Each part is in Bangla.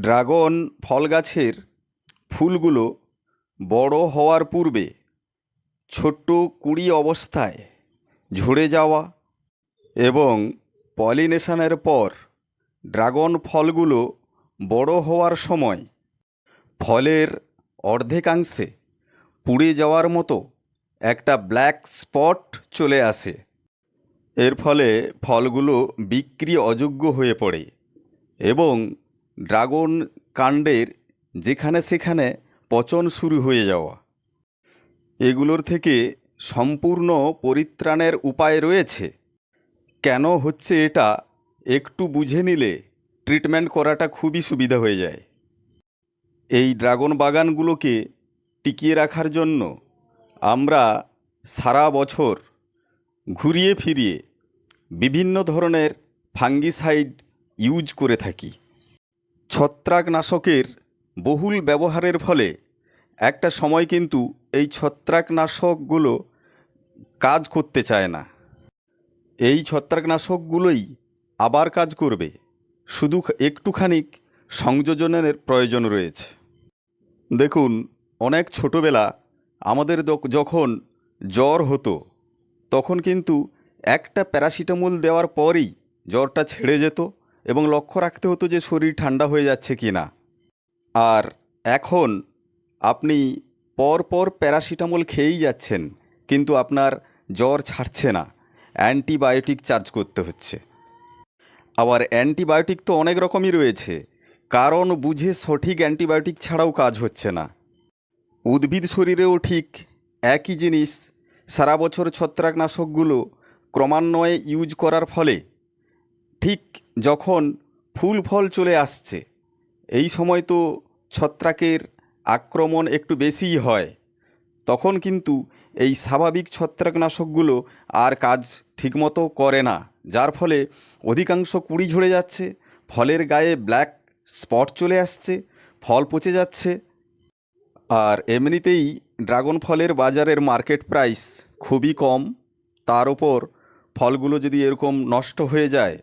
ড্রাগন ফল গাছের ফুলগুলো বড় হওয়ার পূর্বে ছোট্ট কুড়ি অবস্থায় ঝরে যাওয়া এবং পলিনেশনের পর ড্রাগন ফলগুলো বড় হওয়ার সময় ফলের অর্ধেকাংশে পুড়ে যাওয়ার মতো একটা ব্ল্যাক স্পট চলে আসে। এর ফলে ফলগুলো বিক্রি অযোগ্য হয়ে পড়ে এবং ড্রাগন কাণ্ডের যেখানে সেখানে পচন শুরু হয়ে যাওয়া। এগুলোর থেকে সম্পূর্ণ পরিত্রাণের উপায় রয়েছে। কেন হচ্ছে এটা একটু বুঝে নিলে ট্রিটমেন্ট করাটা খুবই সুবিধা হয়ে যায়। এই ড্রাগন বাগানগুলোকে টিকিয়ে রাখার জন্য আমরা সারা বছর ঘুরিয়ে ফিরিয়ে বিভিন্ন ধরনের ফাঙ্গিসাইড ইউজ করে থাকি। ছত্রাকনাশকের বহুল ব্যবহারের ফলে একটা সময় কিন্তু এই ছত্রাকনাশকগুলো কাজ করতে চায় না। এই ছত্রাকনাশকগুলোই আবার কাজ করবে। শুধু একটুখানিক সংযোজনের প্রয়োজন রয়েছে। দেখুন, অনেক ছোটোবেলা আমাদের যখন জ্বর হতো, তখন কিন্তু একটা প্যারাসিটামল দেওয়ার পরই জ্বরটা ছেড়ে যেত। এবং লক্ষ্য রাখতে হতো যে শরীর ঠান্ডা হয়ে যাচ্ছে কি না। আর এখন আপনি পর পর প্যারাসিটামল খেয়েই যাচ্ছেন, কিন্তু আপনার জ্বর ছাড়ছে না। অ্যান্টিবায়োটিক চার্জ করতে হচ্ছে। আবার অ্যান্টিবায়োটিক তো অনেক রকমই রয়েছে। কারণ বুঝে সঠিক অ্যান্টিবায়োটিক ছাড়াও কাজ হচ্ছে না। উদ্ভিদ শরীরেও ঠিক একই জিনিস। সারা বছর ছত্রাকনাশকগুলো ক্রমান্বয়ে ইউজ করার ফলে ঠিক যখন ফুল ফল চলে আসছে, এই সময় তো ছত্রাকের আক্রমণ একটু বেশিই হয়, তখন কিন্তু এই স্বাভাবিক ছত্রাকনাশকগুলো আর কাজ ঠিকমতো করে না। যার ফলে অধিকাংশ কুড়ি ঝরে যাচ্ছে, ফলের গায়ে ব্ল্যাক স্পট চলে আসছে, ফল পচে যাচ্ছে। আর এমনিতেই ড্রাগন ফলের বাজারের মার্কেট প্রাইস খুবই কম, তার ওপর ফলগুলো যদি এরকম নষ্ট হয়ে যায়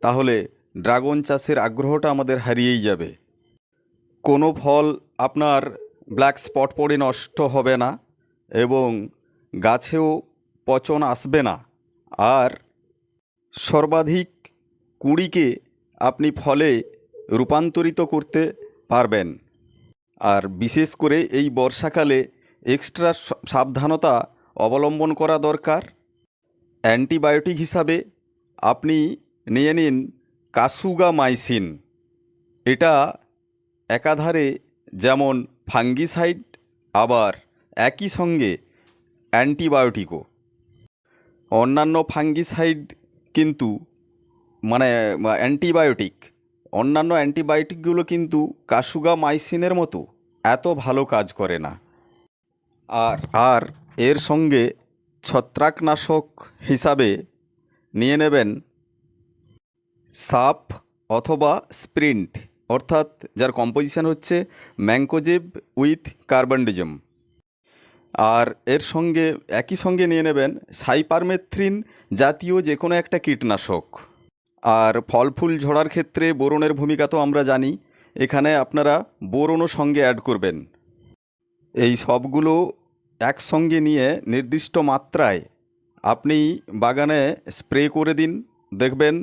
তাহলে ড্রাগন চাষের আগ্রহটা আমাদের হারিয়েই যাবে। কোনো ফল আপনার ব্ল্যাক স্পট পড়ে নষ্ট হবে না এবং গাছেও পচন আসবে না। আর সর্বাধিক কুড়িকে আপনি ফলে রূপান্তরিত করতে পারবেন। আর বিশেষ করে এই বর্ষাকালে এক্সট্রা সাবধানতা অবলম্বন করা দরকার। অ্যান্টিবায়োটিক হিসাবে আপনি নিয়ে নিন কাসুগামাইসিন। এটা একাধারে যেমন ফাঙ্গিসাইড, আবার একই সঙ্গে অ্যান্টিবায়োটিকও। অন্যান্য ফাঙ্গিসাইড কিন্তু মানে অ্যান্টিবায়োটিক, অন্যান্য অ্যান্টিবায়োটিকগুলো কিন্তু কাসুগামাইসিনের মতো এত ভালো কাজ করে না। আর আর এর সঙ্গে ছত্রাকনাশক হিসাবে নিয়ে নেবেন সাপ অথবা স্প্রিন্ট, অর্থাৎ যার কম্পোজিশান হচ্ছে ম্যাঙ্কোজেব উইথ কার্বনডিজম। আর এর সঙ্গে, একই সঙ্গে নিয়ে নেবেন সাইপারমেথ্রিন জাতীয় যে কোনো একটা কীটনাশক। আর ফল ফুল ঝরার ক্ষেত্রে বোরনের ভূমিকা তো আমরা জানি, এখানে আপনারা বোরনও সঙ্গে অ্যাড করবেন। এই সবগুলো একসঙ্গে নিয়ে নির্দিষ্ট মাত্রায় আপনি বাগানে স্প্রে করে দিন, দেখবেন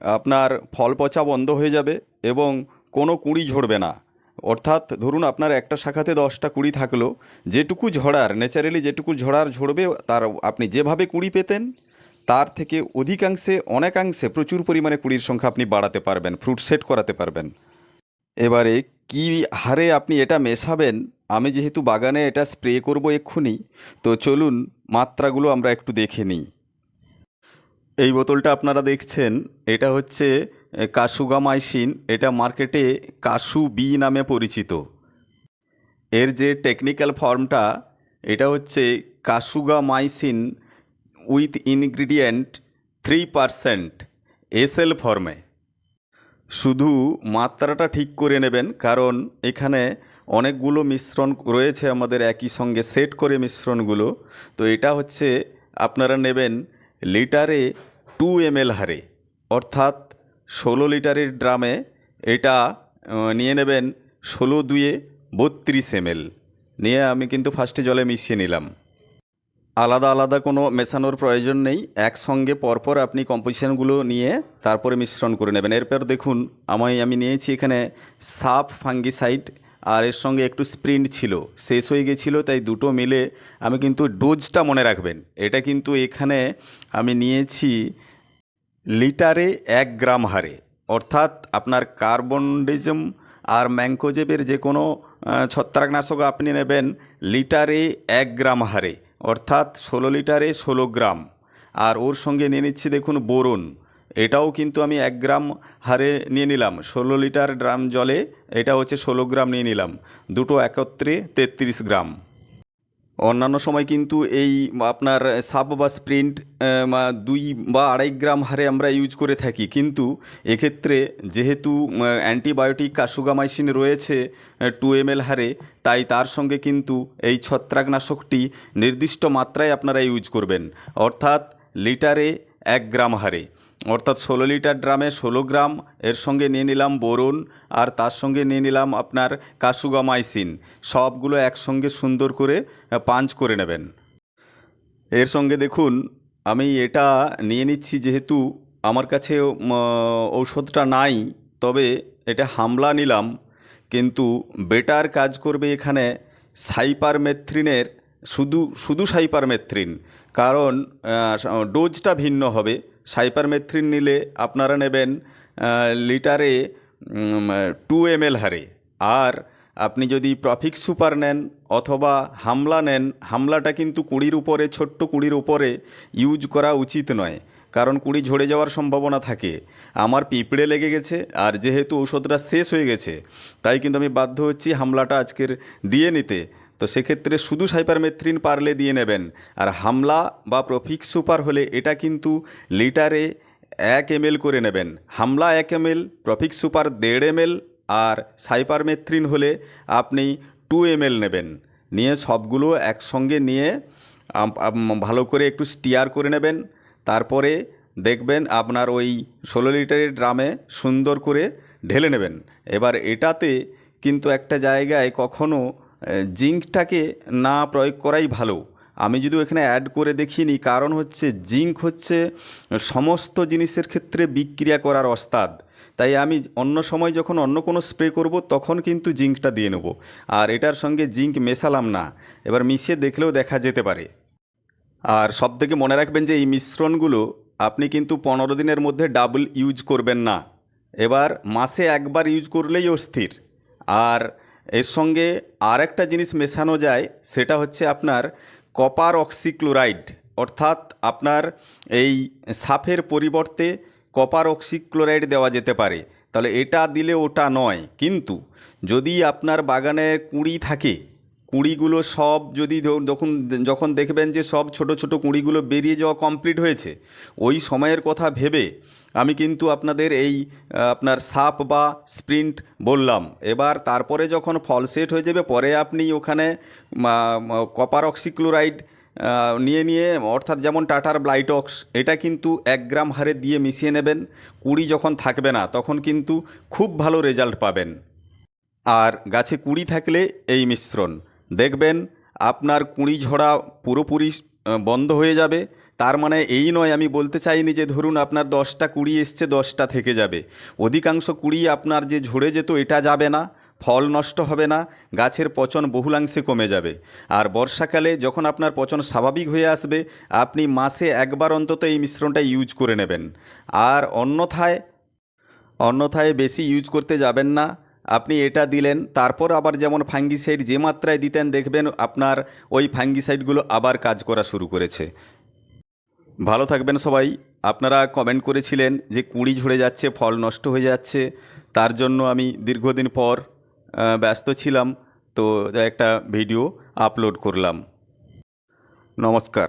আপনার ফল পচা বন্ধ হয়ে যাবে এবং কোনো কুঁড়ি ঝরবে না। অর্থাৎ ধরুন আপনার একটা শাখাতে দশটা কুড়ি থাকল, যেটুকু ঝরার, ন্যাচারালি যেটুকু ঝরার ঝরবে, তার আপনি যেভাবে কুড়ি পেতেন, তার থেকে অধিকাংশে, অনেকাংশে প্রচুর পরিমাণে কুড়ির সংখ্যা আপনি বাড়াতে পারবেন, ফ্রুট সেট করাতে পারবেন। এবারে কি হারে আপনি এটা মেশাবেন? আমি যেহেতু বাগানে এটা স্প্রে করব এক্ষুনি, তো চলুন মাত্রাগুলো আমরা একটু দেখে নিই। এই বোতলটা আপনারা দেখছেন, এটা হচ্ছে কাসুগামাইসিন এটা মার্কেটে কাসু বি নামে পরিচিত। এর যে টেকনিক্যাল ফর্মটা এটা হচ্ছে kasugamycin with ingredient three percent SL ফর্মে। শুধু মাত্রাটা ঠিক করে নেবেন, কারণ এখানে অনেকগুলো মিশ্রণ রয়েছে আমাদের একই সঙ্গে সেট করে মিশ্রণগুলো। তো এটা হচ্ছে, আপনারা নেবেন লিটারে টু এম হারে। অর্থাৎ ষোলো লিটারের ড্রামে এটা নিয়ে নেবেন ষোলো দুয়ে বত্রিশ এমএল নিয়ে আমি কিন্তু ফার্স্টে জলে মিশিয়ে নিলাম। আলাদা আলাদা কোনো মেশানোর প্রয়োজন নেই। একসঙ্গে পরপর আপনি কম্পোজিশনগুলো নিয়ে তারপরে মিশ্রণ করে নেবেন। এরপর দেখুন, আমায়, আমি নিয়েছি এখানে সাপ ফাঙ্গিসাইড আর এর সঙ্গে একটু স্প্রিন্ট ছিল, শেষ হয়ে গেছিল, তাই দুটো মিলে আমি কিন্তু ডোজটা মনে রাখবেন। এটা কিন্তু এখানে আমি নিয়েছি লিটারে এক গ্রাম হারে। অর্থাৎ আপনার কার্বনডিজম আর ম্যাঙ্কোজেবের যে কোনো ছত্রাকনাশক আপনি নেবেন লিটারে এক গ্রাম হারে। অর্থাৎ ষোলো লিটারে ষোলো গ্রাম। আর ওর সঙ্গে নিয়ে নিচ্ছি দেখুন, বোরন। এটাও কিন্তু আমি এক গ্রাম হারে নিয়ে নিলাম। ষোলো লিটার ড্রাম জলে এটা হচ্ছে ষোলো গ্রাম নিয়ে নিলাম। দুটো একত্রে তেত্রিশ গ্রাম। অন্যান্য সময় কিন্তু এই আপনার সাব বা স্প্রিন্ট দুই বা আড়াই গ্রাম হারে আমরা ইউজ করে থাকি। কিন্তু এক্ষেত্রে যেহেতু অ্যান্টিবায়োটিক কাসুগামাইসিন রয়েছে টু এম হারে, তাই তার সঙ্গে কিন্তু এই ছত্রাকনাশকটি নির্দিষ্ট মাত্রায় আপনারা ইউজ করবেন। অর্থাৎ লিটারে এক গ্রাম হারে। অর্থাৎ ষোলো লিটার ড্রামে ষোলো গ্রাম, এর সঙ্গে নিয়ে নিলাম বোরন আর তার সঙ্গে নিয়ে নিলাম আপনার কাসুগামাইসিন সবগুলো একসঙ্গে সুন্দর করে পাঞ্চ করে নেবেন। এর সঙ্গে দেখুন, আমি এটা নিয়ে নিচ্ছি যেহেতু আমার কাছে ঔষধটা নাই, তবে এটা হামলা নিলাম। কিন্তু বেটার কাজ করবে এখানে সাইপারমেথ্রিনের, শুধু শুধু সাইপারমেথ্রিন, কারণ ডোজটা ভিন্ন হবে। সাইপারমেথ্রিন নিলে আপনারা নেবেন লিটারে টু এম হারে। আর আপনি যদি প্রফিক সুপার নেন অথবা হামলা নেন, হামলাটা কিন্তু কুড়ির উপরে, ছোট্ট কুড়ির উপরে ইউজ করা উচিত নয়, কারণ কুড়ি ঝরে যাওয়ার সম্ভাবনা থাকে। আমার পিঁপড়ে লেগে গেছে, আর যেহেতু ঔষধটা শেষ হয়ে গেছে, তাই কিন্তু আমি বাধ্য হচ্ছি হামলাটা আজকের দিয়ে নিতে। তো সেক্ষেত্রে শুধু সাইপারমেথ্রিন পারলে দিয়ে নেবেন। আর হামলা বা প্রফিক সুপার হলে এটা কিন্তু লিটারে এক এম করে নেবেন। হামলা এক এম এল প্রফিক সুপার দেড় এম আর সাইপারমেথ্রিন হলে আপনি টু এম নেবেন। নিয়ে সবগুলো একসঙ্গে নিয়ে ভালো করে একটু স্টিয়ার করে নেবেন। তারপরে দেখবেন আপনার ওই ষোলো লিটারের ড্রামে সুন্দর করে ঢেলে নেবেন। এবার এটাতে কিন্তু একটা জায়গায় কখনো জিঙ্কটাকে না প্রয়োগ করাই ভালো। আমি যদি এখানে অ্যাড করে দেখিনি, কারণ হচ্ছে জিঙ্ক হচ্ছে সমস্ত জিনিসের ক্ষেত্রে বিক্রিয়া করার ওস্তাদ। তাই আমি অন্য সময় যখন অন্য কোনো স্প্রে করব, তখন কিন্তু জিঙ্কটা দিয়ে নেব। আর এটার সঙ্গে জিঙ্ক মেশালাম না। এবার মিশিয়ে দেখলেও দেখা যেতে পারে। আর সব থেকে মনে রাখবেন যে, এই মিশ্রণগুলো আপনি কিন্তু পনেরো দিনের মধ্যে ডাবল ইউজ করবেন না। এবার মাসে একবার ইউজ করলেই অস্থির। আর এর সঙ্গে আর একটা জিনিস মেশানো যায়, সেটা হচ্ছে আপনার কপার অক্সিক্লোরাইড। অর্থাৎ আপনার এই সাফের পরিবর্তে কপার অক্সিক্লোরাইড দেওয়া যেতে পারে। তাহলে এটা দিলে ওটা নয়। কিন্তু যদি আপনার বাগানে কুঁড়ি থাকে, কুঁড়িগুলো সব যদি যখন যখন দেখবেন যে সব ছোট ছোট কুঁড়িগুলো বেরিয়ে যাওয়া কমপ্লিট হয়েছে, ওই সময়ের কথা ভেবে আমি কিন্তু আপনাদের এই আপনার সাপ বা স্প্রিন্ট বললাম। এবার তারপরে যখন ফল সেট হয়ে যাবে, পরে আপনি ওখানে কপার অক্সিক্লোরাইড নিয়ে নিয়ে, অর্থাৎ যেমন টাটার ব্লাইটক্স, এটা কিন্তু এক গ্রাম হারে দিয়ে মিশিয়ে নেবেন। কুড়ি যখন থাকবে না, তখন কিন্তু খুব ভালো রেজাল্ট পাবেন। আর গাছে কুড়ি থাকলে এই মিশ্রণ। দেখবেন আপনার কুড়ি ঝরা পুরোপুরি বন্ধ হয়ে যাবে। তার মানে এই নয়, আমি বলতে চাইনি যে ধরুন আপনার দশটা কুড়ি এসছে, দশটা থেকে যাবে। অধিকাংশ কুড়ি আপনার যে ঝরে যেত, এটা যাবে না, ফল নষ্ট হবে না, গাছের পচন বহুলাংশে কমে যাবে। আর বর্ষাকালে যখন আপনার পচন স্বাভাবিক হয়ে আসবে, আপনি মাসে একবার অন্তত এই মিশ্রণটা ইউজ করে নেবেন। আর অন্যথায় অন্যথায় বেশি ইউজ করতে যাবেন না। আপনি এটা দিলেন, তারপর আবার যেমন ফাঙ্গিসাইড যে মাত্রায় দিতেন, দেখবেন আপনার ওই ফাঙ্গিসাইডগুলো আবার কাজ করা শুরু করেছে। ভালো থাকবেন সবাই। আপনারা কমেন্ট করেছিলেন যে কুঁড়ি ঝরে যাচ্ছে, ফল নষ্ট হয়ে যাচ্ছে। তার জন্য আমি দীর্ঘদিন পর ব্যস্ত ছিলাম। তো একটা ভিডিও আপলোড করলাম। নমস্কার।